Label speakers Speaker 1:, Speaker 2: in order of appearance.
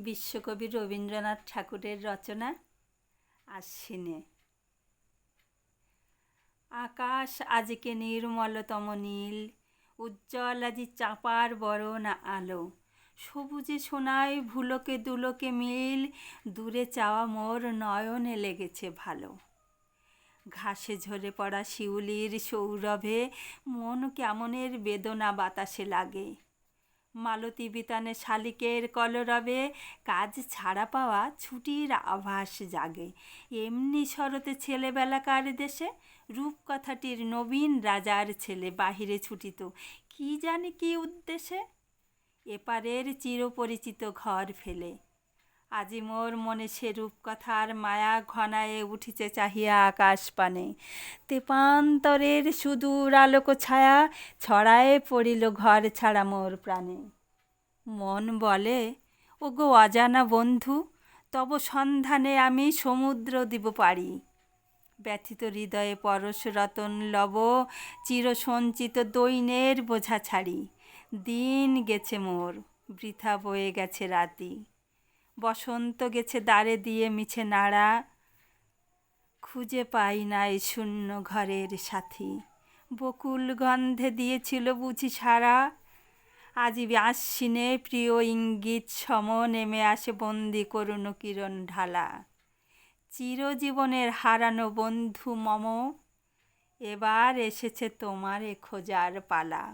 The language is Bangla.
Speaker 1: বিশ্বকবি রবীন্দ্রনাথ ঠাকুরের রচনা আশ্বিনে। আকাশ আজকে নির্মলতম নীল, উজ্জ্বল আজি চাপার বরণ আলো। সবুজে সোনায় ভুলোকে দুলোকে মিল, দূরে চাওয়া মোর নয়নে লেগেছে ভালো। ঘাসে ঝরে পড়া শিউলির সৌরভে মন কেমনের বেদনা বাতাসে লাগে। মালতী বিতানে শালিকের কলরবে কাজ ছাড়া পাওয়া ছুটির আভাস জাগে। এমনি শরতে ছেলেবেলাকার দেশে রূপকথাটির নবীন রাজার ছেলে বাহিরে ছুটিত। কি জানি কি উদ্দেশ্যে? এপারের চিরপরিচিত ঘর ফেলে। আজি মোর মনে সে রূপকথার মায়া ঘনায়ে উঠিছে চাহিয়া আকাশ পানে তেপান্তরের সুদূর আলোক ছায়া ছড়ায়ে পড়িল ঘর ছাড়া মোর প্রাণে। মন বলে ও গো অজানা বন্ধু, তব সন্ধানে আমি সমুদ্র দিব পারি। ব্যথিত হৃদয়ে পরশ রতন লব চিরসঞ্চিত দৈনের বোঝা ছাড়ি। দিন গেছে মোর, বৃথা বয়ে গেছে রাতি। বসন্ত গেছে দ্বারে দিয়ে মিছে নাড়া। খুঁজে পাই নাই শূন্য ঘরের সাথী। বকুল গন্ধে দিয়েছিল বুঝি সারা আজি আশ্বিনে প্রিয় ইঙ্গিত সম নেমে আসে বন্দি করুণ কিরণ ঢালা। চিরজীবনের হারানো বন্ধু মম, এবার এসেছে তোমারে খোঁজার পালা।